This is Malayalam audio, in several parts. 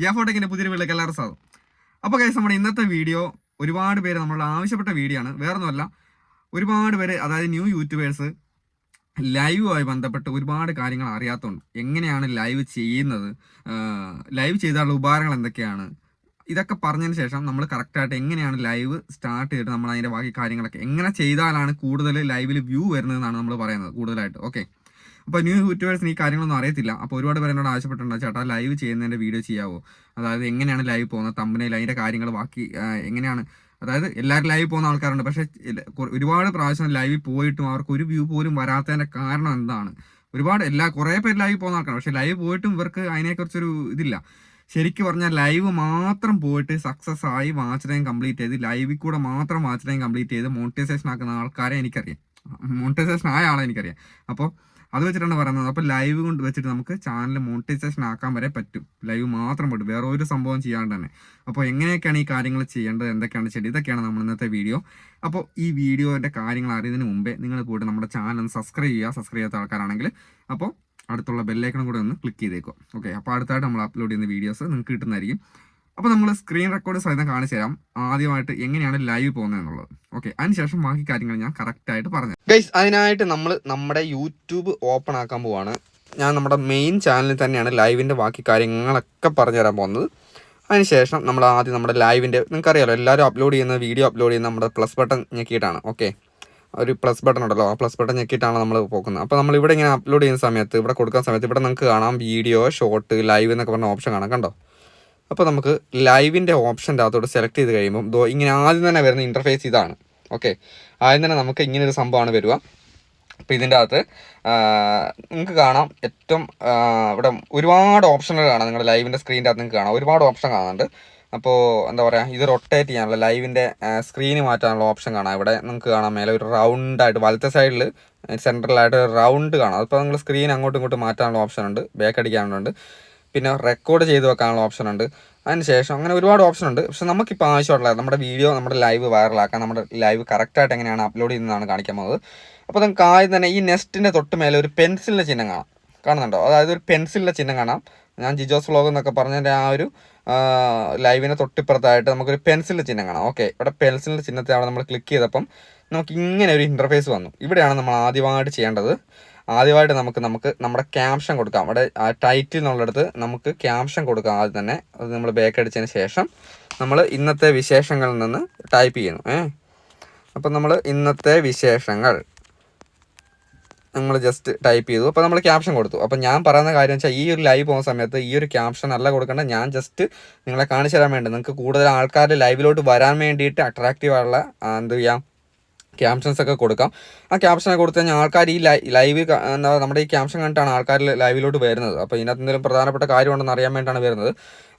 ജിയാഫോട്ടെക്കിന്റെ പുതിയൊരു വീട്ടിലേക്ക് എല്ലാവരും സാധനം അപ്പോൾ കൈസ് നമ്മുടെ ഇന്നത്തെ വീഡിയോ ഒരുപാട് പേര് നമ്മളുടെ ആവശ്യപ്പെട്ട വീഡിയോ ആണ്. വേറെ ഒന്നുമല്ല ഒരുപാട് പേര് അതായത് ന്യൂ യൂട്യൂബേഴ്സ് ലൈവുമായി ബന്ധപ്പെട്ട് ഒരുപാട് കാര്യങ്ങൾ അറിയാത്തതുണ്ട് എങ്ങനെയാണ് ലൈവ് ചെയ്യുന്നത് ലൈവ് ചെയ്താലുള്ള ഉപകാരങ്ങൾ എന്തൊക്കെയാണ് ഇതൊക്കെ പറഞ്ഞതിന് ശേഷം നമ്മൾ കറക്റ്റായിട്ട് എങ്ങനെയാണ് ലൈവ് സ്റ്റാർട്ട് ചെയ്തിട്ട് നമ്മൾ അതിന്റെ ബാക്കി കാര്യങ്ങളൊക്കെ എങ്ങനെ ചെയ്താലാണ് കൂടുതൽ ലൈവിൽ വ്യൂ വരുന്നതെന്നാണ് നമ്മൾ പറയുന്നത് കൂടുതലായിട്ട്. ഓക്കെ അപ്പോൾ ന്യൂ യൂട്യൂബേഴ്സിന് ഈ കാര്യങ്ങളൊന്നും അറിയത്തില്ല. അപ്പോൾ ഒരുപാട് പേര് എന്നോട് ആവശ്യപ്പെട്ടിട്ടുണ്ട് ചേട്ടാ ലൈവ് ചെയ്യുന്നതിന്റെ വീഡിയോ ചെയ്യാവോ? അതായത് എങ്ങനെയാണ് ലൈവ് പോകുന്നത് തമ്പനയിൽ അതിന്റെ കാര്യങ്ങൾ ബാക്കി എങ്ങനെയാണ്? അതായത് എല്ലാവരും ലൈവ് പോകുന്ന ആൾക്കാരുണ്ട്. പക്ഷേ ഒരുപാട് പ്രാവശ്യം ലൈവിൽ പോയിട്ടും അവർക്ക് ഒരു വ്യൂ പോലും വരാത്തതിന്റെ കാരണം എന്താണ്? ഒരുപാട് എല്ലാ കുറേ പേര് ലൈവ് പോകുന്ന ആൾക്കാരാണ്. പക്ഷേ ലൈവ് പോയിട്ടും ഇവർക്ക് അതിനെക്കുറിച്ചൊരു ഇതില്ല. ശരിക്കും പറഞ്ഞാൽ ലൈവ് മാത്രം പോയിട്ട് സക്സസ് ആയി വാച്ച് കംപ്ലീറ്റ് ചെയ്ത് ലൈവിൽ കൂടെ മാത്രം വാച്ച് കംപ്ലീറ്റ് ചെയ്ത് മോണിറ്റൈസേഷൻ ആക്കുന്ന ആൾക്കാരെ എനിക്കറിയാം. മോണിറ്റൈസേഷൻ ആയ ആളെ എനിക്കറിയാം. അപ്പോൾ അത് വെച്ചിട്ടാണ് പറയുന്നത്. അപ്പോൾ ലൈവ് കൊണ്ട് വെച്ചിട്ട് നമുക്ക് ചാനൽ മോണിറ്റൈസേഷൻ ആക്കാൻ വരെ പറ്റും. ലൈവ് മാത്രം പറ്റും. വേറെ ഒരു സംഭവം ചെയ്യാണ്ട് തന്നെ. അപ്പോൾ എങ്ങനെയൊക്കെയാണ് ഈ കാര്യങ്ങൾ ചെയ്യേണ്ടത്? എന്തൊക്കെയാണ് ചെയ്യേണ്ടത്? ഇതൊക്കെയാണ് നമ്മൾ ഇന്നത്തെ വീഡിയോ അപ്പോൾ ഈ വീഡിയോന്റെ കാര്യങ്ങൾ അറിയുന്നതിന് മുമ്പേ നിങ്ങൾ പോയിട്ട് നമ്മുടെ ചാനൽ ഒന്ന് സബ്സ്ക്രൈബ് ചെയ്യുക. സബ്സ്ക്രൈബ് ചെയ്യാത്ത ആൾക്കാരാണെങ്കിൽ അപ്പോൾ അടുത്തുള്ള ബെല്ലൈക്കണും കൂടെ ഒന്ന് ക്ലിക്ക് ചെയ്തേക്കുക. ഓക്കെ അപ്പോൾ അടുത്തായിട്ട് നമ്മൾ അപ്ലോഡ് ചെയ്യുന്ന വീഡിയോസ് നിങ്ങൾക്ക് കിട്ടുന്നതായിരിക്കും. അപ്പോൾ നമ്മൾ സ്ക്രീൻ റെക്കോർഡ് സഹിതം കാണിച്ചു തരാം ആദ്യമായിട്ട് എങ്ങനെയാണ് ലൈവ് പോകുന്നത് എന്നുള്ളത്. ഓക്കെ അതിനുശേഷം ബാക്കി കാര്യങ്ങൾ ഞാൻ കറക്റ്റായിട്ട് പറഞ്ഞു ഗൈസ് അതിനായിട്ട് നമ്മൾ നമ്മുടെ യൂട്യൂബ് ഓപ്പൺ ആക്കാൻ പോവാണ്. ഞാൻ നമ്മുടെ മെയിൻ ചാനലിൽ തന്നെയാണ് ലൈവിന്റെ ബാക്കി കാര്യങ്ങളൊക്കെ പറഞ്ഞു തരാൻ പോകുന്നത്. അതിനുശേഷം നമ്മൾ ആദ്യം നമ്മുടെ ലൈവിന്റെ നിങ്ങൾക്കറിയാലോ എല്ലാവരും അപ്ലോഡ് ചെയ്യുന്ന വീഡിയോ അപ്ലോഡ് ചെയ്യുന്ന നമ്മുടെ പ്ലസ് ബട്ടൺ ഞെക്കിയിട്ടാണ്. ഓക്കെ ഒരു പ്ലസ് ബട്ടൺ ഉണ്ടല്ലോ ആ പ്ലസ് ബട്ടൺ ഞെക്കിയിട്ടാണ് നമ്മൾ പോകുന്നത്. അപ്പോൾ നമ്മൾ ഇവിടെ ഇങ്ങനെ അപ്ലോഡ് ചെയ്യുന്ന സമയത്ത് ഇവിടെ കൊടുക്കുന്ന സമയത്ത് ഇവിടെ നിങ്ങൾക്ക് കാണാം വീഡിയോ ഷോർട്ട് ലൈവ് എന്നൊക്കെ പറഞ്ഞ ഓപ്ഷൻ കാണാം കണ്ടോ? അപ്പോൾ നമുക്ക് ലൈവിന്റെ ഓപ്ഷൻ അകത്തോട്ട് സെലക്ട് ചെയ്ത് കഴിയുമ്പോൾ ദോ ഇങ്ങനെ ആദ്യം തന്നെ വരുന്ന ഇന്റർഫേസ് ഇതാണ്. ഓക്കെ ആദ്യം തന്നെ നമുക്ക് ഇങ്ങനെ ഒരു സംഭവമാണ് വരിക. അപ്പോൾ ഇതിന്റെ അകത്ത് നിങ്ങൾക്ക് കാണാം ഏറ്റവും ഇവിടെ ഒരുപാട് ഓപ്ഷനുകൾ കാണാം. നിങ്ങളുടെ ലൈവിന്റെ സ്ക്രീനിന്റെ അകത്ത് നിങ്ങൾക്ക് കാണാം. ഒരുപാട് ഓപ്ഷൻ കാണുന്നുണ്ട് അപ്പോൾ എന്താ പറയുക ഇത് റൊട്ടേറ്റ് ചെയ്യാനുള്ള ലൈവിന്റെ സ്ക്രീന് മാറ്റാനുള്ള ഓപ്ഷൻ കാണാം. ഇവിടെ നിങ്ങൾക്ക് കാണാം മേലെ ഒരു റൗണ്ടായിട്ട് വലത്തെ സൈഡിൽ സെൻട്രലായിട്ട് റൗണ്ട് കാണാം. അപ്പോൾ നിങ്ങൾ സ്ക്രീൻ അങ്ങോട്ടും ഇങ്ങോട്ടും മാറ്റാനുള്ള ഓപ്ഷൻ ഉണ്ട്. ബാക്ക് അടിക്കാനുണ്ട്. പിന്നെ റെക്കോർഡ് ചെയ്ത് വെക്കാനുള്ള ഓപ്ഷൻ ഉണ്ട്. അതിനുശേഷം അങ്ങനെ ഒരുപാട് ഓപ്ഷൻ ഉണ്ട്. പക്ഷെ നമുക്കിപ്പോൾ ആവശ്യമുള്ള നമ്മുടെ വീഡിയോ നമ്മുടെ ലൈവ് വൈറലാക്കാൻ നമ്മുടെ ലൈവ് കറക്റ്റായിട്ട് എങ്ങനെയാണ് അപ്ലോഡ് ചെയ്യുന്നതാണ് കാണിക്കാൻ പോകുന്നത്. അപ്പോൾ നമുക്ക് ആദ്യം തന്നെ ഈ നെസ്റ്റിന്റെ തൊട്ട് മേലെ ഒരു പെൻസിലിന്റെ ചിഹ്നം കാണാം. കാണുന്നുണ്ടോ? അതായത് ഒരു പെൻസിലിന്റെ ചിഹ്നം കാണാം. ഞാൻ ജിജോസ് വ്ളോഗ് എന്നൊക്കെ പറഞ്ഞതിന്റെ ആ ഒരു ലൈവിന് തൊട്ടിപ്പുറത്തായിട്ട് നമുക്കൊരു പെൻസിലിന്റെ ചിഹ്നം കാണാം. ഓക്കെ ഇവിടെ പെൻസിലിന്റെ ചിഹ്നത്തെ അവിടെ നമ്മൾ ക്ലിക്ക് ചെയ്തപ്പം നമുക്ക് ഇങ്ങനെ ഒരു ഇന്റർഫേസ് വന്നു. ഇവിടെയാണ് നമ്മൾ ആദ്യമായിട്ട് ചെയ്യേണ്ടത്. ആദ്യമായിട്ട് നമുക്ക് നമുക്ക് നമ്മുടെ ക്യാപ്ഷൻ കൊടുക്കാം. അവിടെ ടൈറ്റിൽ എന്നുള്ളിടത്ത് നമുക്ക് ക്യാപ്ഷൻ കൊടുക്കാം ആദ്യം തന്നെ. അത് നമ്മൾ ബേക്ക് അടിച്ചതിന് ശേഷം നമ്മൾ ഇന്നത്തെ വിശേഷങ്ങളിൽ നിന്ന് ടൈപ്പ് ചെയ്യുന്നു ഏ? അപ്പം നമ്മൾ ഇന്നത്തെ വിശേഷങ്ങൾ നമ്മൾ ജസ്റ്റ് ടൈപ്പ് ചെയ്തു. അപ്പോൾ നമ്മൾ ക്യാപ്ഷൻ കൊടുത്തു. അപ്പോൾ ഞാൻ പറയുന്ന കാര്യം വെച്ചാൽ ഈ ഒരു ലൈവ് പോകുന്ന സമയത്ത് ഈ ഒരു ക്യാപ്ഷൻ അല്ല കൊടുക്കേണ്ടത് ഞാൻ ജസ്റ്റ് നിങ്ങളെ കാണിച്ചു തരാൻ വേണ്ടി നിങ്ങൾക്ക് കൂടുതൽ ആൾക്കാർ ലൈവിലോട്ട് വരാൻ വേണ്ടിയിട്ട് അട്രാക്റ്റീവ് ആയുള്ള എന്ത് ചെയ്യാം? ക്യാപ്ഷൻസ് ഒക്കെ കൊടുക്കാം. ആ ക്യാപ്ഷനൊക്കെ കൊടുത്തു കഴിഞ്ഞാൽ ആൾക്കാർ ഈ ലൈവ് എന്താ നമ്മുടെ ഈ ക്യാപ്ഷൻ കണ്ടിട്ടാണ് ആൾക്കാർ ലൈവിലോട്ട് വരുന്നത്. അപ്പോൾ ഇതിനകത്ത് എന്തെങ്കിലും പ്രധാനപ്പെട്ട കാര്യമുണ്ടെന്ന് അറിയാൻ വേണ്ടിയിട്ടാണ് വരുന്നത്.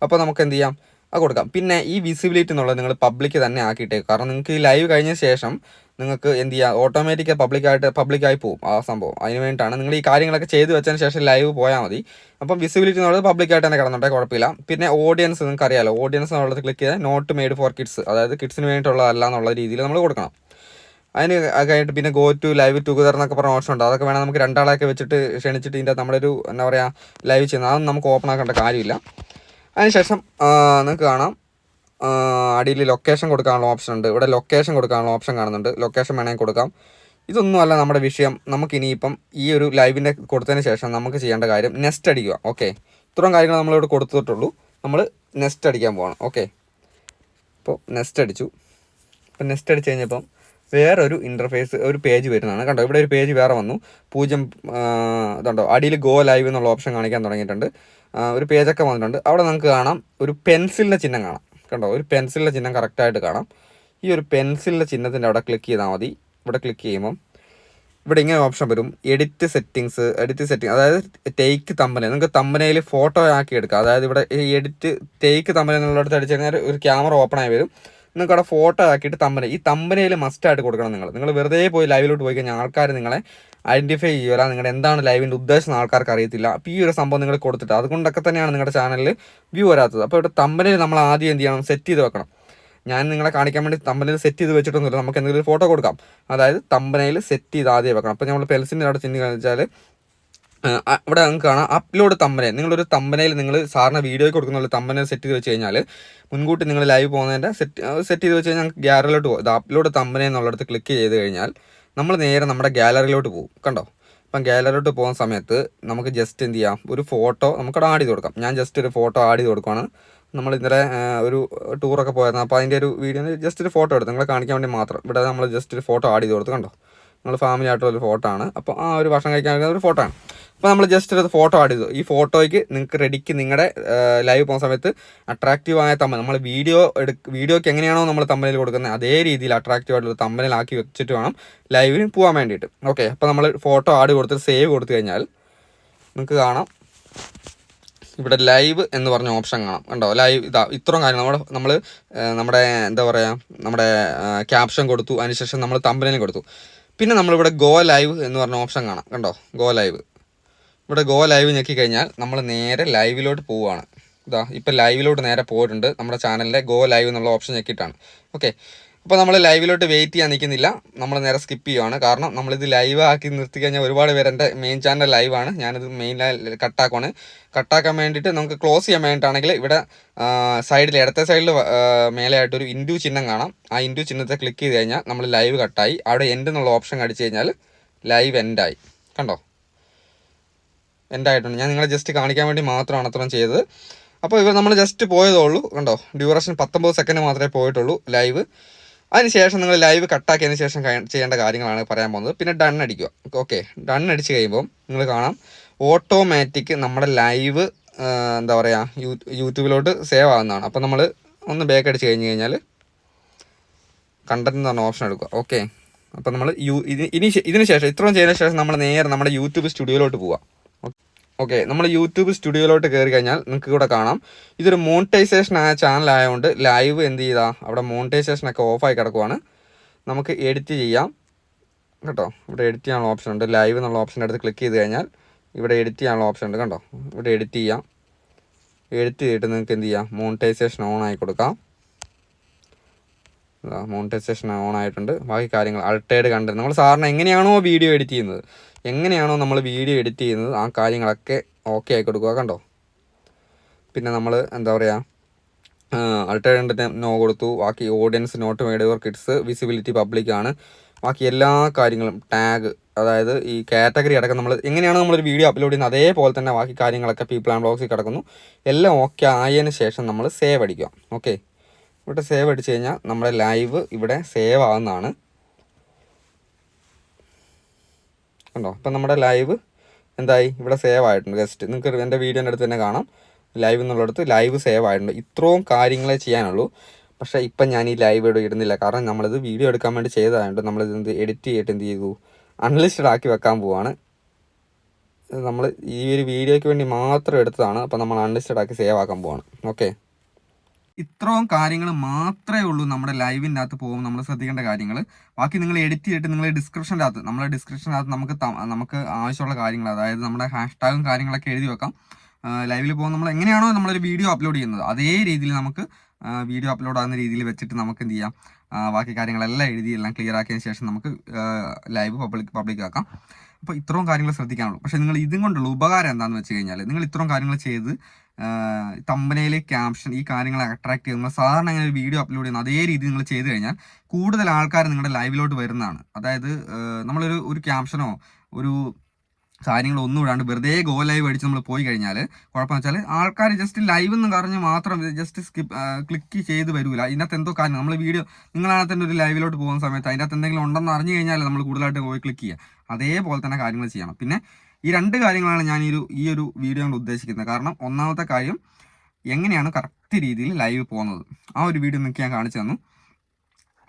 അപ്പോൾ നമുക്ക് എന്ത് ചെയ്യാം? അത് കൊടുക്കാം. പിന്നെ ഈ വിസിബിലിറ്റി എന്നുള്ളത് നിങ്ങൾ പബ്ലിക് തന്നെ ആക്കിയിട്ടേക്കും. കാരണം നിങ്ങൾക്ക് ഈ ലൈവ് കഴിഞ്ഞ ശേഷം നിങ്ങൾക്ക് എന്ത് ചെയ്യാം? ഓട്ടോമാറ്റിക് പബ്ലിക്കായിട്ട് പബ്ലിക്കായി പോകും ആ സംഭവം. അതിന് വേണ്ടിയിട്ടാണ് നിങ്ങൾ ഈ കാര്യങ്ങളൊക്കെ ചെയ്തു വെച്ചതിന് ശേഷം ലൈവ് പോയാൽ മതി. അപ്പം വിസിബിലിറ്റി എന്നുള്ളത് പബ്ലിക്കായിട്ട് തന്നെ കിടന്നുണ്ട് കുഴപ്പമില്ല. പിന്നെ ഓഡിയൻസ് നിങ്ങൾക്ക് അറിയാലോ. ഓഡിയൻസ് എന്നുള്ളത് ക്ലിക്ക് ചെയ്താൽ നോട്ട് മെയ്ഡ് ഫോർ കിഡ്സ് അതായത് കിഡ്സിന് വേണ്ടിയിട്ടുള്ളതല്ല എന്നുള്ള രീതിയിൽ നമ്മൾ കൊടുക്കണം. അതിന് അത് കഴിഞ്ഞിട്ട് പിന്നെ ഗോ ടു ലൈവ് ടുഗദർ എന്നൊക്കെ പറഞ്ഞ ഓപ്ഷൻ ഉണ്ട്. അതൊക്കെ വേണം നമുക്ക് രണ്ടാളെയൊക്കെ വെച്ചിട്ട് ക്ഷണിച്ചിട്ട് ഇതിന്റെ നമ്മളൊരു എന്താ പറയുക ലൈവ് ചെയ്യുന്നത്. അതൊന്നും നമുക്ക് ഓപ്പൺ ആക്കേണ്ട കാര്യമില്ല. അതിനുശേഷം നിങ്ങൾക്ക് കാണാം. അടിയിൽ ലൊക്കേഷൻ കൊടുക്കാനുള്ള ഓപ്ഷൻ ഉണ്ട്. ഇവിടെ ലൊക്കേഷൻ കൊടുക്കാനുള്ള ഓപ്ഷൻ കാണുന്നുണ്ട്. ലൊക്കേഷൻ വേണമെങ്കിൽ കൊടുക്കാം. ഇതൊന്നുമല്ല നമ്മുടെ വിഷയം. നമുക്ക് ഇനിയിപ്പം ഈ ഒരു ലൈവിന്റെ കൊടുത്തതിന് ശേഷം നമുക്ക് ചെയ്യേണ്ട കാര്യം നെസ്റ്റ് അടിക്കുക. ഓക്കെ ഇത്രയും കാര്യങ്ങൾ നമ്മളിവിടെ കൊടുത്തിട്ടുള്ളൂ. നമ്മൾ നെസ്റ്റ് അടിക്കാൻ പോകണം ഓക്കെ അപ്പോൾ നെസ്റ്റ് അടിച്ചു. അപ്പം നെസ്റ്റ് അടിച്ച് കഴിഞ്ഞപ്പം വേറൊരു ഇന്റർഫേസ് ഒരു പേജ് വരുന്നതാണ്. കണ്ടോ ഇവിടെ ഒരു പേജ് വേറെ വന്നു. പൂജ്യം ഇതുണ്ടോ അടിയിൽ ഗോ ലൈവ് എന്നുള്ള ഓപ്ഷൻ കാണിക്കാൻ തുടങ്ങിയിട്ടുണ്ട്. ഒരു പേജൊക്കെ വന്നിട്ടുണ്ട്. അവിടെ നമുക്ക് കാണാം ഒരു പെൻസിലിന്റെ ചിഹ്നം കാണാം. കണ്ടോ ഒരു പെൻസിലിന്റെ ചിഹ്നം കറക്റ്റായിട്ട് കാണാം. ഈ ഒരു പെൻസിലിന്റെ ചിഹ്നത്തിന്റെ അവിടെ ക്ലിക്ക് ചെയ്താൽ മതി. ഇവിടെ ക്ലിക്ക് ചെയ്യുമ്പം ഇവിടെ ഇങ്ങനെ ഓപ്ഷൻ വരും. എഡിറ്റ് സെറ്റിങ്സ് എഡിറ്റ് സെറ്റിംഗ് അതായത് ടേക്ക് തമ്പന നിങ്ങൾക്ക് തമ്പനയിൽ ഫോട്ടോ ആക്കി എടുക്കാം. അതായത് ഇവിടെ ഈ എഡിറ്റ് ടേക്ക് തമ്പന എന്നുള്ളിടത്ത് അടിച്ചു കഴിഞ്ഞാൽ ഒരു ക്യാമറ ഓപ്പൺ ആയി വരും. നിങ്ങൾക്ക് അവിടെ ഫോട്ടോ ആക്കിയിട്ട് തമ്പന ഈ തമ്പനയിൽ മസ്റ്റായിട്ട് കൊടുക്കണം നിങ്ങൾ. നിങ്ങൾ വെറുതെ പോയി ലൈവിലോട്ട് പോയി കഴിഞ്ഞാൽ ആൾക്കാർ നിങ്ങളെ ഐഡന്റിഫൈ ചെയ്യുക നിങ്ങളുടെ എന്താണ് ലൈവിന്റെ ഉദ്ദേശം ആൾക്കാർക്ക് അറിയത്തില്ല. അപ്പോൾ ഈ ഒരു സംഭവം നിങ്ങൾ കൊടുത്തിട്ട് അതുകൊണ്ടൊക്കെ തന്നെയാണ് നിങ്ങളുടെ ചാനലിൽ വ്യൂ വരാത്തത്. അപ്പോൾ ഇവിടെ തമ്പനയിൽ നമ്മൾ ആദ്യം എന്ത് ചെയ്യണം? സെറ്റ് ചെയ്ത് വെക്കണം. ഞാൻ നിങ്ങളെ കാണിക്കാൻ വേണ്ടി തമ്പനയിൽ സെറ്റ് ചെയ്ത് വെച്ചിട്ടൊന്നുമില്ല. നമുക്ക് എന്തെങ്കിലും ഫോട്ടോ കൊടുക്കാം. അതായത് തമ്പനയിൽ സെറ്റ് ചെയ്ത് ആദ്യം വെക്കണം. അപ്പോൾ നമ്മൾ പെൻസിന്റെ അവിടെ ആ, അ- ഇവിടെ നിങ്ങൾക്ക് കാണാം. അപ്ലോഡ് തമ്പനയിൽ നിങ്ങളൊരു തമ്പനയിൽ നിങ്ങൾ സാറിന് വീഡിയോയ്ക്ക് കൊടുക്കുന്ന തമ്പനയിൽ സെറ്റ് ചെയ്ത് വെച്ച് കഴിഞ്ഞാൽ മുൻകൂട്ടി നിങ്ങൾ ലൈവ് പോകുന്നതിന്റെ സെറ്റ് സെറ്റ് ചെയ്ത് വെച്ച് കഴിഞ്ഞാൽ ഗ്യാലറിയിലോട്ട് പോകും. അപ്ലോഡ് തമ്പനയിൽ എന്നുള്ളിടത്ത് ക്ലിക്ക് ചെയ്ത് കഴിഞ്ഞാൽ നമ്മൾ നേരെ നമ്മുടെ ഗ്യാലറിയിലോട്ട് പോകും. കണ്ടോ? അപ്പം ഗ്യാലറിയിലോട്ട് പോകുന്ന സമയത്ത് നമുക്ക് ജസ്റ്റ് എന്ത് ചെയ്യാം? ഒരു ഫോട്ടോ നമുക്ക് ആഡ് ചെയ്ത് കൊടുക്കാം. ഞാൻ ജസ്റ്റ് ഒരു ഫോട്ടോ ആഡ് ചെയ്ത് കൊടുക്കുകയാണ് നമ്മൾ ഇന്നലെ ഒരു ടൂറൊക്കെ പോയായിരുന്നു അപ്പോൾ അതിന്റെ ഒരു വീഡിയോ ജസ്റ്റ് ഒരു ഫോട്ടോ എടുത്ത്. നിങ്ങളെ കാണിക്കാൻ വേണ്ടി മാത്രം. ഇവിടെ നമ്മൾ ജസ്റ്റ് ഒരു ഫോട്ടോ ആഡ് ചെയ്ത് കൊടുത്ത്. കണ്ടോ? നമ്മൾ ഫാമിലി ആയിട്ടുള്ള ഒരു ഫോട്ടോ ആണ്. അപ്പോൾ ആ ഒരു ഭക്ഷണം കഴിക്കാൻ ഒരു ഫോട്ടോ ആണ്. അപ്പോൾ നമ്മൾ ജസ്റ്റ് ഒരു ഫോട്ടോ ആഡ് ചെയ്തു. ഈ ഫോട്ടോയ്ക്ക് നിങ്ങൾക്ക് റെഡിക്ക് നിങ്ങളുടെ ലൈവ് പോകുന്ന സമയത്ത് അട്രാക്റ്റീവ് ആയ തമ്മൽ നമ്മൾ വീഡിയോ എടു വീഡിയോയ്ക്ക് എങ്ങനെയാണോ നമ്മൾ തമ്മനിൽ കൊടുക്കുന്നത് അതേ രീതിയിൽ അട്രാക്റ്റീവ് ആയിട്ടുള്ള തമ്മനിലാക്കി വെച്ചിട്ട് വേണം ലൈവിന് പോകാൻ വേണ്ടിയിട്ട്. ഓക്കെ അപ്പോൾ നമ്മൾ ഫോട്ടോ ആഡ് കൊടുത്ത് സേവ് കൊടുത്തു കഴിഞ്ഞാൽ നിങ്ങൾക്ക് കാണാം. ഇവിടെ ലൈവ് എന്ന് പറഞ്ഞ ഓപ്ഷൻ കാണാം. കണ്ടോ? ലൈവ് ഇതാ ഇത്രയും കാര്യം നമ്മുടെ നമ്മൾ നമ്മുടെ എന്താ പറയുക നമ്മുടെ ക്യാപ്ഷൻ കൊടുത്തു. അതിനുശേഷം നമ്മൾ തമ്പനിലും കൊടുത്തു. പിന്നെ നമ്മളിവിടെ ഗോ ലൈവ് എന്ന് പറഞ്ഞ ഓപ്ഷൻ കാണാം. കണ്ടോ? Go live. ഇവിടെ ഗോ ലൈവ് ഞെക്കി കഴിഞ്ഞാൽ നമ്മൾ നേരെ ലൈവിലോട്ട് പോവുകയാണ്. ഇതാ ഇപ്പം ലൈവിലോട്ട് നേരെ പോയിട്ടുണ്ട്. നമ്മുടെ ചാനലിലെ ഗോ ലൈവ് എന്നുള്ള ഓപ്ഷൻ ഞെക്കിയിട്ടാണ്. ഓക്കെ. അപ്പോൾ നമ്മൾ ലൈവിലോട്ട് വെയിറ്റ് ചെയ്യാൻ നിൽക്കുന്നില്ല. നമ്മൾ നേരെ സ്കിപ്പ് ചെയ്യുവാണ്. കാരണം നമ്മളിത് ലൈവ് ആക്കി നിർത്തി കഴിഞ്ഞാൽ ഒരുപാട് പേര് എന്റെ മെയിൻ ചാനൽ ലൈവാണ് ഞാനിത് മെയിൻ കട്ടാക്കുവാണ് കട്ടാക്കാൻ വേണ്ടിയിട്ട് നമുക്ക് ക്ലോസ് ചെയ്യാൻ വേണ്ടിയിട്ടാണെങ്കിൽ ഇവിടെ സൈഡിൽ ഇടത്തെ സൈഡിൽ മേലെയായിട്ടൊരു ഇൻഡു ചിഹ്നം കാണാം. ആ ഇൻഡു ചിഹ്നത്തെ ക്ലിക്ക് ചെയ്ത് കഴിഞ്ഞാൽ നമ്മൾ ലൈവ് കട്ടായി അവിടെ എൻഡ് എന്നുള്ള ഓപ്ഷൻ അടിച്ചു കഴിഞ്ഞാൽ ലൈവ് എൻഡായി കണ്ടോ? എൻഡായിട്ടുണ്ട് ഞാൻ നിങ്ങളെ ജസ്റ്റ് കാണിക്കാൻ വേണ്ടി മാത്രമാണ് അത്രയും ചെയ്തത്. അപ്പോൾ ഇവർ നമ്മൾ ജസ്റ്റ് പോയതേ ഉള്ളൂ. കണ്ടോ? ഡ്യൂറേഷൻ പത്തൊമ്പത് സെക്കൻഡ് മാത്രമേ പോയിട്ടുള്ളൂ ലൈവ് അതിനുശേഷം നിങ്ങൾ ലൈവ് കട്ടാക്കിയതിന് ശേഷം ചെയ്യേണ്ട കാര്യങ്ങളാണ് പറയാൻ പോകുന്നത്. പിന്നെ ഡൺ അടിക്കുക. ഓക്കെ ഡൺ അടിച്ച് കഴിയുമ്പോൾ നിങ്ങൾ കാണാം ഓട്ടോമാറ്റിക് നമ്മുടെ ലൈവ് എന്താ പറയുക യൂ യൂട്യൂബിലോട്ട് സേവ് ആകുന്നതാണ് അപ്പോൾ നമ്മൾ ഒന്ന് ബാക്ക് അടിച്ച് കഴിഞ്ഞ് കഴിഞ്ഞാൽ കണ്ടന്റ് എന്ന് പറഞ്ഞ ഓപ്ഷൻ എടുക്കുക. ഓക്കെ അപ്പോൾ നമ്മൾ യു ഇതിന് ശേഷം ഇത്രയും ചെയ്തതിന് ശേഷം നമ്മൾ നേരെ നമ്മുടെ യൂട്യൂബ് സ്റ്റുഡിയോയിലോട്ട് പോവാം. ഓക്കെ നമ്മൾ യൂട്യൂബ് സ്റ്റുഡിയോയിലോട്ട് കയറി കഴിഞ്ഞാൽ നിങ്ങൾക്ക് ഇവിടെ കാണാം. ഇതൊരു മോണിറ്റൈസേഷൻ ആയ ചാനൽ ആയതുകൊണ്ട് ലൈവ് എന്ത് ചെയ്താ? അവിടെ മോണിറ്റൈസേഷൻ ഒക്കെ ഓഫായി കിടക്കുവാണ്. നമുക്ക് എഡിറ്റ് ചെയ്യാം. കേട്ടോ? ഇവിടെ എഡിറ്റ് ചെയ്യാനുള്ള ഓപ്ഷൻ ഉണ്ട്. ലൈവ് എന്നുള്ള ഓപ്ഷൻ എടുത്ത് ക്ലിക്ക് ചെയ്ത് കഴിഞ്ഞാൽ ഇവിടെ എഡിറ്റ് ചെയ്യാനുള്ള ഓപ്ഷൻ ഉണ്ട്. കണ്ടോ? ഇവിടെ എഡിറ്റ് ചെയ്യാം. എഡിറ്റ് ചെയ്തിട്ട് നിങ്ങൾക്ക് എന്ത് ചെയ്യാം? മോണിറ്റൈസേഷൻ ഓൺ ആയി കൊടുക്കാം. മോണിറ്റൈസേഷൻ ഓൺ ആയിട്ടുണ്ട്. ബാക്കി കാര്യങ്ങൾ അൾട്ടേഡ് കണ്ടത് നമ്മൾ സാറിന് എങ്ങനെയാണോ വീഡിയോ എഡിറ്റ് ചെയ്യുന്നത് എങ്ങനെയാണോ നമ്മൾ വീഡിയോ എഡിറ്റ് ചെയ്യുന്നത് ആ കാര്യങ്ങളൊക്കെ ഓക്കെ ആയി കൊടുക്കുക കണ്ടോ? പിന്നെ നമ്മൾ എന്താ പറയുക അൾട്ടേഡ് കണ്ടത് നോ കൊടുത്തു. ബാക്കി audience not made your kids visibility public ആണ്. ബാക്കി എല്ലാ കാര്യങ്ങളും ടാഗ് അതായത് ഈ കാറ്റഗറി അടക്കം നമ്മൾ എങ്ങനെയാണ് നമ്മളൊരു വീഡിയോ അപ്ലോഡ് ചെയ്യുന്നത് അതേപോലെ തന്നെ ബാക്കി കാര്യങ്ങളൊക്കെ പീപ്പിൾ ആൻഡ് ബ്ലോഗ്സിൽ കിടക്കുന്നു. എല്ലാം ഓക്കെ ആയതിനു ശേഷം നമ്മൾ സേവ് അടിക്കുക. ഓക്കെ ഇവിടെ സേവ് അടിച്ചു കഴിഞ്ഞാൽ നമ്മുടെ ലൈവ് ഇവിടെ സേവ് ആവുന്നതാണ്. കണ്ടോ? അപ്പം നമ്മുടെ ലൈവ് എന്തായി? ഇവിടെ സേവ് ആയിട്ടുണ്ട്. ജസ്റ്റ് നിങ്ങൾക്ക് എന്റെ വീഡിയോന്റെ അടുത്ത് തന്നെ കാണാം. ലൈവ് എന്നുള്ളിടത്ത് ലൈവ് സേവ് ആയിട്ടുണ്ട്. ഇത്രയും കാര്യങ്ങളെ ചെയ്യാനുള്ളൂ. പക്ഷേ ഇപ്പം ഞാൻ ഈ ലൈവ് ഇവിടെ ഇടുന്നില്ല. കാരണം നമ്മളിത് വീഡിയോ എടുക്കാൻ വേണ്ടി ചെയ്തതായതുകൊണ്ട് നമ്മളിത് എന്ത് എഡിറ്റ് ചെയ്തിട്ട് എന്ത് ചെയ്തു? അൺലിസ്റ്റഡ് ആക്കി വെക്കാൻ പോവാണ്. നമ്മൾ ഈ ഒരു വീഡിയോയ്ക്ക് വേണ്ടി മാത്രം എടുത്തതാണ്. അപ്പം നമ്മൾ അൺലിസ്റ്റഡ് ആക്കി സേവ് ആക്കാൻ പോവാണ്. ഓക്കെ ഇത്രയും കാര്യങ്ങൾ മാത്രമേ ഉള്ളൂ നമ്മുടെ ലൈവിന്റെ അകത്ത് പോകും നമ്മൾ ശ്രദ്ധിക്കേണ്ട കാര്യങ്ങൾ ബാക്കി നിങ്ങൾ എഡിറ്റ് ചെയ്തിട്ട് നിങ്ങൾ ഡിസ്ക്രിപ്ഷന്റെ അകത്ത് നമ്മുടെ ഡിസ്ക്രിപ്ഷന്റെ അകത്ത് നമുക്ക് നമുക്ക് ആവശ്യമുള്ള കാര്യങ്ങൾ അതായത് നമ്മുടെ ഹാഷ്ടാഗും കാര്യങ്ങളൊക്കെ എഴുതി വെക്കാം. ലൈവിൽ പോകുമ്പോൾ നമ്മൾ എങ്ങനെയാണോ നമ്മളൊരു വീഡിയോ അപ്ലോഡ് ചെയ്യുന്നത് അതേ രീതിയിൽ നമുക്ക് വീഡിയോ അപ്ലോഡ് ആകുന്ന രീതിയിൽ വെച്ചിട്ട് നമുക്ക് എന്ത് ചെയ്യാം? ബാക്കി കാര്യങ്ങളെല്ലാം എഴുതി എല്ലാം ക്ലിയർ ആക്കിയതിന് ശേഷം നമുക്ക് ലൈവ് പബ്ലിക് പബ്ലിക് ആക്കാം. അപ്പോൾ ഇത്രയും കാര്യങ്ങൾ ശ്രദ്ധിക്കാനുള്ളൂ. പക്ഷേ നിങ്ങൾ ഇതും കൊണ്ടുള്ള ഉപകാരം എന്താണെന്ന് വെച്ച് കഴിഞ്ഞാൽ നിങ്ങൾ ഇത്രയും കാര്യങ്ങൾ ചെയ്ത് തമ്പനയിലെ ക്യാപ്ഷൻ ഈ കാര്യങ്ങളെ അട്രാക്ട് ചെയ്ത് നമ്മൾ സാധാരണ അങ്ങനെ ഒരു വീഡിയോ അപ്ലോഡ് ചെയ്യുന്ന അതേ രീതി നിങ്ങൾ ചെയ്ത് കഴിഞ്ഞാൽ കൂടുതൽ ആൾക്കാർ നിങ്ങളുടെ ലൈവിലോട്ട് വരുന്നതാണ്. അതായത് നമ്മളൊരു ഒരു ക്യാപ്ഷനോ ഒരു കാര്യങ്ങളൊന്നും ഇടാണ്ട് വെറുതെ ഗോ ലൈവ് അടിച്ച് നമ്മൾ പോയി കഴിഞ്ഞാൽ കുഴപ്പമെന്ന് വെച്ചാൽ ആൾക്കാർ ജസ്റ്റ് ലൈവ് എന്ന് പറഞ്ഞ് മാത്രം ജസ്റ്റ് സ്കിപ്പ് ക്ലിക്ക് ചെയ്ത് വരില്ല ഇതിനകത്ത് എന്തോ കാര്യം നമ്മൾ വീഡിയോ നിങ്ങളതിനകത്ത് ഒരു ലൈവിലോട്ട് പോകുന്ന സമയത്ത് അതിനകത്ത് എന്തെങ്കിലും ഉണ്ടെന്ന് അറിഞ്ഞു കഴിഞ്ഞാൽ നമ്മൾ കൂടുതലായിട്ട് പോയി ക്ലിക്ക് ചെയ്യുക. അതേപോലെ തന്നെ കാര്യങ്ങൾ ചെയ്യണം. പിന്നെ ഈ രണ്ട് കാര്യങ്ങളാണ് ഞാൻ ഈ ഒരു ഈ ഒരു വീഡിയോ കൊണ്ട് ഉദ്ദേശിക്കുന്നത്. കാരണം ഒന്നാമത്തെ കാര്യം എങ്ങനെയാണ് കറക്റ്റ് രീതിയിൽ ലൈവ് പോകുന്നത്? ആ ഒരു വീഡിയോ നിങ്ങൾക്ക് ഞാൻ കാണിച്ചു തന്നു.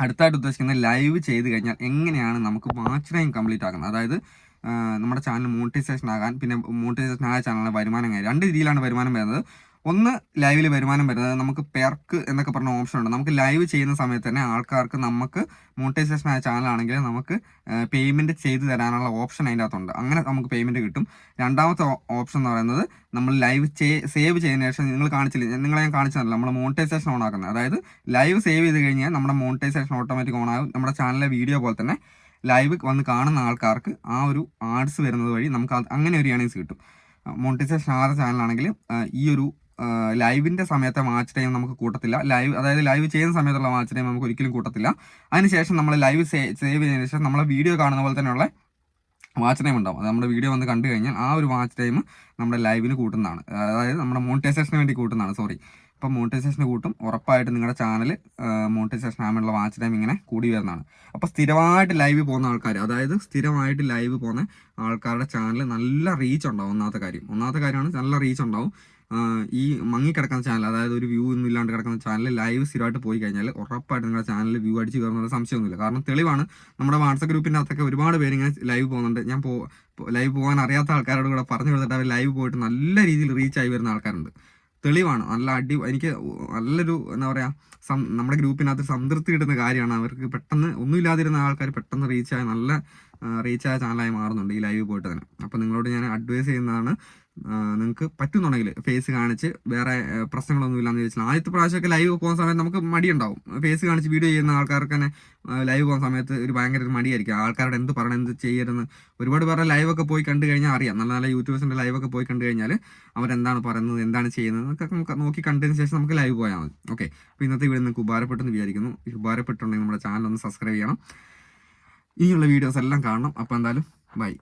അടുത്തായിട്ട് ഉദ്ദേശിക്കുന്നത് ലൈവ് ചെയ്ത് കഴിഞ്ഞാൽ എങ്ങനെയാണ് നമുക്ക് വാച്ച് ടൈം കംപ്ലീറ്റ് ആക്കുന്നത്? അതായത് നമ്മുടെ ചാനൽ മോണിറ്റൈസേഷൻ ആകാൻ പിന്നെ മോണിറ്റൈസേഷൻ ആയ ചാനലിന് വരുമാനം രണ്ട് രീതിയിലാണ് വരുമാനം വരുന്നത്. ഒന്ന് ലൈവിൽ വരുമാനം വരുന്നത്. നമുക്ക് പെർക്ക് എന്നൊക്കെ പറഞ്ഞ ഓപ്ഷൻ ഉണ്ട്. നമുക്ക് ലൈവ് ചെയ്യുന്ന സമയത്ത് തന്നെ ആൾക്കാർക്ക് നമുക്ക് മോണിറ്റൈസേഷൻ ആയ ചാനലാണെങ്കിൽ നമുക്ക് പേയ്മെന്റ് ചെയ്തു തരാനുള്ള ഓപ്ഷൻ അതിന്റെ അകത്തുണ്ട്. അങ്ങനെ നമുക്ക് പേയ്മെന്റ് കിട്ടും. രണ്ടാമത്തെ ഓപ്ഷൻ എന്ന് പറയുന്നത് നമ്മൾ ലൈവ് സേവ് ചെയ്യുന്ന ശേഷം നിങ്ങൾ കാണിച്ചില്ല? നിങ്ങളെ ഞാൻ കാണിച്ചതല്ല. നമ്മൾ മോണിറ്റൈസേഷൻ ഓൺ ആക്കുന്നത്. അതായത് ലൈവ് സേവ് ചെയ്ത് കഴിഞ്ഞാൽ നമ്മുടെ മോണിറ്റൈസേഷൻ ഓട്ടോമാറ്റിക് ഓൺ ആകും. നമ്മുടെ ചാനലിലെ വീഡിയോ പോലെ തന്നെ ലൈവ് വന്ന് കാണുന്ന ആൾക്കാർക്ക് ആ ഒരു ആഡ്സ് വരുന്നത് വഴി നമുക്ക് അങ്ങനെ ഒരു ഏണിങ്സ് കിട്ടും. മോണിറ്റൈസേഷൻ ആകാത്ത ചാനലാണെങ്കിൽ ഈ ഒരു ലൈവിന്റെ സമയത്തെ വാച്ച് ടൈം നമുക്ക് കൂട്ടത്തില്ല. ലൈവ് അതായത് ലൈവ് ചെയ്യുന്ന സമയത്തുള്ള വാച്ച് ടൈം നമുക്ക് ഒരിക്കലും കൂട്ടത്തില്ല. അതിനുശേഷം നമ്മൾ ലൈവ് സേവ് ചെയ്തതിന് ശേഷം നമ്മളെ വീഡിയോ കാണുന്ന പോലെ തന്നെയുള്ള വാച്ച് ടൈം ഉണ്ടാവും. അത് നമ്മുടെ വീഡിയോ വന്ന് കണ്ടു കഴിഞ്ഞാൽ ആ ഒരു വാച്ച് ടൈം നമ്മുടെ ലൈവിന് കൂട്ടുന്നതാണ്. അതായത് നമ്മുടെ മോണിറ്റൈസേഷന് വേണ്ടി കൂട്ടുന്നതാണ്. സോറി ഇപ്പം മോണിറ്റൈസേഷന് കൂട്ടും. ഉറപ്പായിട്ട് നിങ്ങളുടെ ചാനൽ മോണിറ്റൈസേഷൻ ആവാനുള്ള വാച്ച് ടൈം ഇങ്ങനെ കൂടി വരുന്നതാണ്. അപ്പോൾ സ്ഥിരമായിട്ട് ലൈവ് പോകുന്ന ആൾക്കാർ അതായത് സ്ഥിരമായിട്ട് ലൈവ് പോകുന്ന ആൾക്കാരുടെ ചാനൽ നല്ല റീച്ച് ഉണ്ടാവും. ഒന്നാമത്തെ കാര്യം. ഒന്നാമത്തെ കാര്യമാണ് നല്ല റീച്ച് ഉണ്ടാവും. ഈ മങ്ങിക്കിടക്കുന്ന ചാനൽ അതായത് ഒരു വ്യൂ ഒന്നും ഇല്ലാണ്ട് കിടക്കുന്ന ചാനൽ ലൈവ് സ്ഥിരമായിട്ട് പോയി കഴിഞ്ഞാൽ ഉറപ്പായിട്ട് നിങ്ങളുടെ ചാനൽ വ്യൂ അടിച്ച് കയറുന്നത് സംശയമൊന്നുമില്ല. കാരണം തെളിവാണ് നമ്മുടെ വാട്സപ്പ് ഗ്രൂപ്പിന്റെ അകത്തൊക്കെ ഒരുപാട് പേര് ഇങ്ങനെ ലൈവ് പോകുന്നുണ്ട്. ഞാൻ പോ ലൈവ് പോകാൻ അറിയാത്ത ആൾക്കാരോട് കൂടെ പറഞ്ഞു കൊടുത്തിട്ട് അവർ ലൈവ് പോയിട്ട് നല്ല രീതിയിൽ റീച്ച് ആയി വരുന്ന ആൾക്കാരുണ്ട്. തെളിവാണ്. നല്ല അടി എനിക്ക് നല്ലൊരു എന്താ പറയുക സം നമ്മുടെ ഗ്രൂപ്പിനകത്ത് സംതൃപ്തി കിട്ടുന്ന കാര്യമാണ്. അവർക്ക് പെട്ടെന്ന് ഒന്നുമില്ലാതിരുന്ന ആൾക്കാർ പെട്ടെന്ന് റീച്ച് ആയി നല്ല റീച്ചായ ചാനലായി മാറുന്നുണ്ട് ഈ ലൈവ് പോയിട്ട് തന്നെ. അപ്പോൾ നിങ്ങളോട് ഞാൻ അഡ്വൈസ് ചെയ്യുന്നതാണ് നിങ്ങൾക്ക് പറ്റുന്നുണ്ടെങ്കിൽ ഫേസ് കാണിച്ച് വേറെ പ്രശ്നങ്ങളൊന്നും ഇല്ലാന്ന് ചോദിച്ചാൽ ആദ്യത്തെ പ്രാവശ്യമൊക്കെ ലൈവ് പോകുന്ന സമയത്ത് നമുക്ക് മടിയുണ്ടാവും. ഫേസ് കാണിച്ച് വീഡിയോ ചെയ്യുന്ന ആൾക്കാർക്ക് തന്നെ ലൈവ് പോകുന്ന സമയത്ത് ഒരു ഭയങ്കര ഒരു മടിയായിരിക്കും. ആൾക്കാരോട് എന്ത് പറയണം എന്ത് ചെയ്യരുതെന്ന് ഒരുപാട് പേരുടെ ലൈവൊക്കെ പോയി കണ്ടു കഴിഞ്ഞാൽ അറിയാം. നല്ല നല്ല യൂട്യൂബേഴ്സിന്റെ ലൈവൊക്കെ പോയി കണ്ടു കഴിഞ്ഞാൽ അവരെന്താണ് പറയുന്നത് എന്താണ് ചെയ്യുന്നത് എന്നൊക്കെ നമുക്ക് നോക്കി കണ്ടതിന് ശേഷം നമുക്ക് ലൈവ് പോയാൽ മതി. ഓക്കെ അപ്പോൾ ഇന്നത്തെ വീഡിയോ നിങ്ങൾക്ക് ഉപകാരപ്പെട്ടെന്ന് വിചാരിക്കുന്നു. ഉപകാരപ്പെട്ടുണ്ടെങ്കിൽ നമ്മുടെ ചാനൽ ഒന്ന് സബ്സ്ക്രൈബ് ചെയ്യണം. ഇനിയുള്ള വീഡിയോസ് എല്ലാം കാണണം. അപ്പോൾ എന്തായാലും ബൈ